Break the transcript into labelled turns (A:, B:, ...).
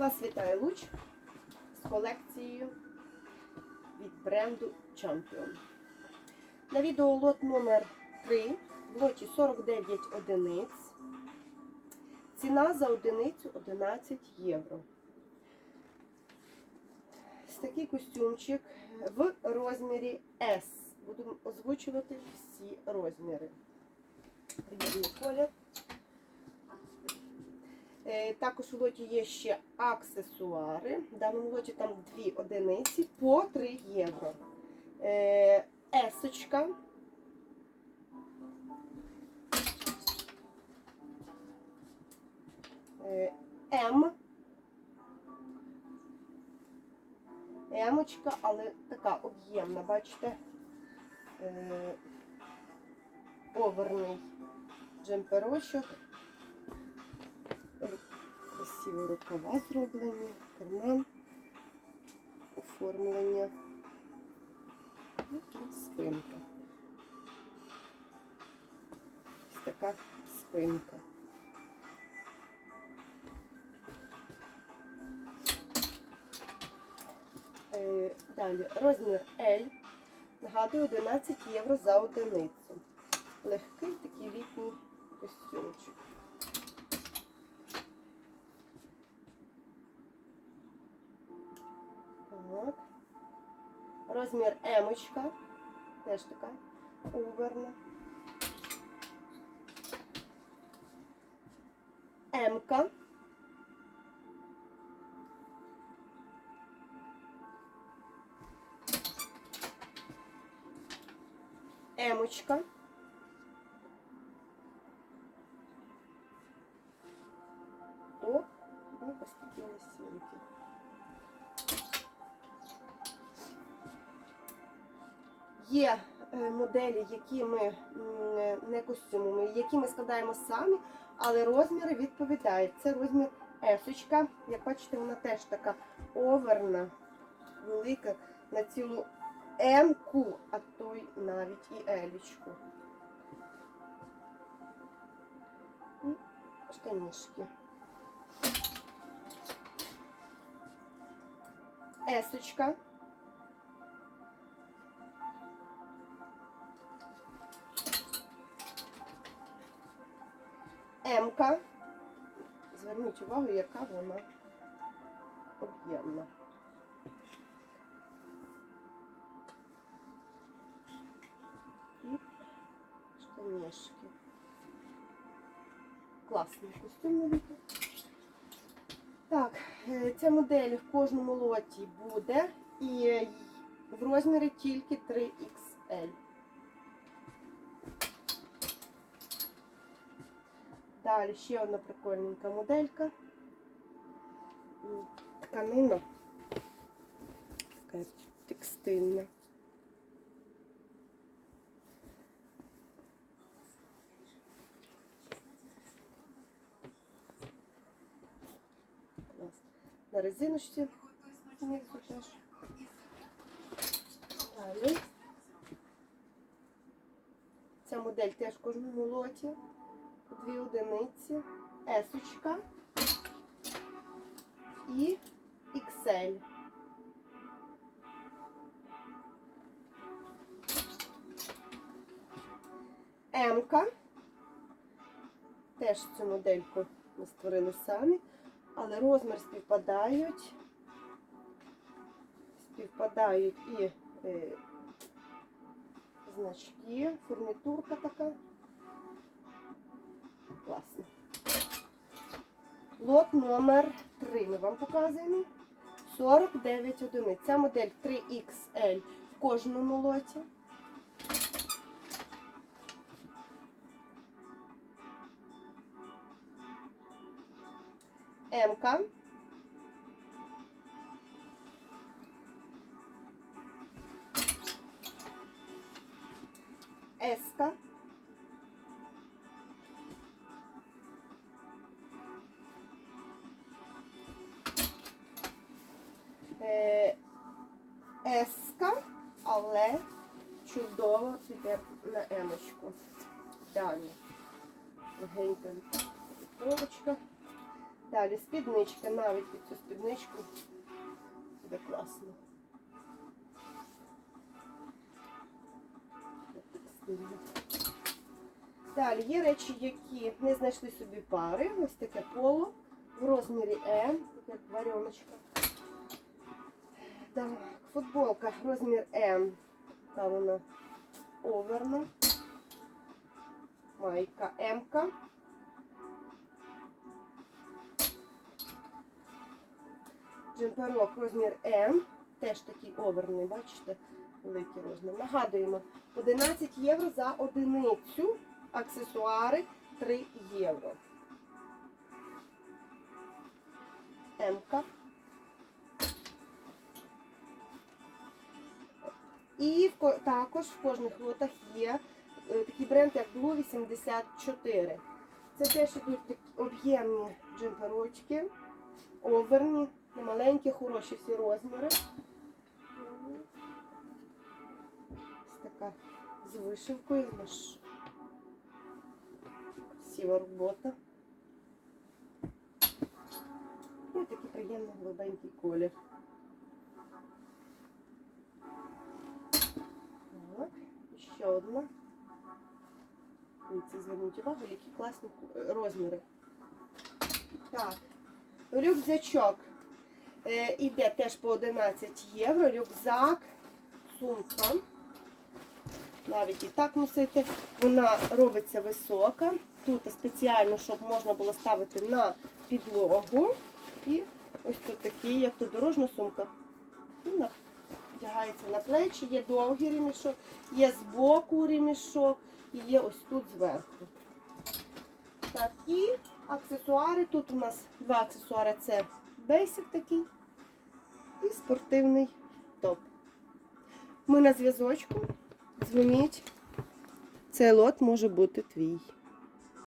A: Вас вітає луч з колекцією від бренду Champion. На відео лот номер 3 в лоті 49 одиниць. Ціна за одиницю 11 євро. Такий костюмчик в розмірі S. Буду озвучувати всі розміри. Колір. Е, Також у лоті є ще аксесуари. В даному лоті там дві одиниці по 3 євро. Е, Есочка. Е, М. Емочка, але така об'ємна, бачите? Е, Оверний джемперочок. Красиві рукава зроблені, карман, оформлення. І спинка. Ось така спинка. Е, Далі розмір L. Нагадую, 11 євро за одиницю. Легкий такий літній костюмчик. Розмір емочка. Теж така оверна. Емка. Емочка. Є е, моделі, які ми не костюмами, які ми складаємо самі, але розміри відповідають. Це розмір есочка. Як бачите, вона теж така оверна, велика на цілу М-ку, а то й навіть і елічку. Штанішки. Есочка. М-ка. Зверніть увагу, яка вона об'ємна. І штанішки. Класний костюм. Так, е, ця модель в кожному лоті буде і в розмірі тільки 3XL. Далі ще одна прикольненька моделька. Тканина. Така текстильна. На резиночці. теж. Далі. Ця модель теж в кожному лоті. Дві одиниці. Есочка і XL. М-ка. Теж цю модельку ми створили самі, але розмір співпадають. Співпадають і е, значки, фурнітурка така. Класно. Лот номер 3 ми вам показуємо. 49 одиниць. Ця модель 3XL в кожному лоті. М-ка. Але чудово піде на емочку. Далі. Легенька вітровочка. Далі спідничка, навіть під цю спідничку. Буде класно. Далі є речі, які не знайшли собі пари. Ось таке поло в розмірі М, як варіоночка. Так, футболка розмір М. Та вона оверна. Майка М-ка. Джемперок розмір М. Теж такий оверний, бачите? Великий розмір. Нагадуємо, 11 євро за одиницю. Аксесуари 3 євро. М-ка. І в також в кожних лотах є е, такий бренд, як Blue 84. Це теж ідуть такі об'ємні джемперочки, оверні, маленькі, хороші всі розміри. Ось така з вишивкою, красива робота. І такий приємний голубенький колір. Одна. Дивіться, зверніть увагу, які класні е, розміри. Так, рюкзачок е, іде теж по 11 євро. Рюкзак, сумка. Навіть і так носити. Вона робиться висока. Тут спеціально, щоб можна було ставити на підлогу. І ось тут такий, як то дорожня сумка. І Вдягається на плечі, є довгий ремішок, є збоку ремішок і є ось тут зверху. Так, і аксесуари. Тут у нас два аксесуари. Це бейсик такий і спортивний топ. Ми на зв'язочку. Дзвоніть. Цей лот може бути твій.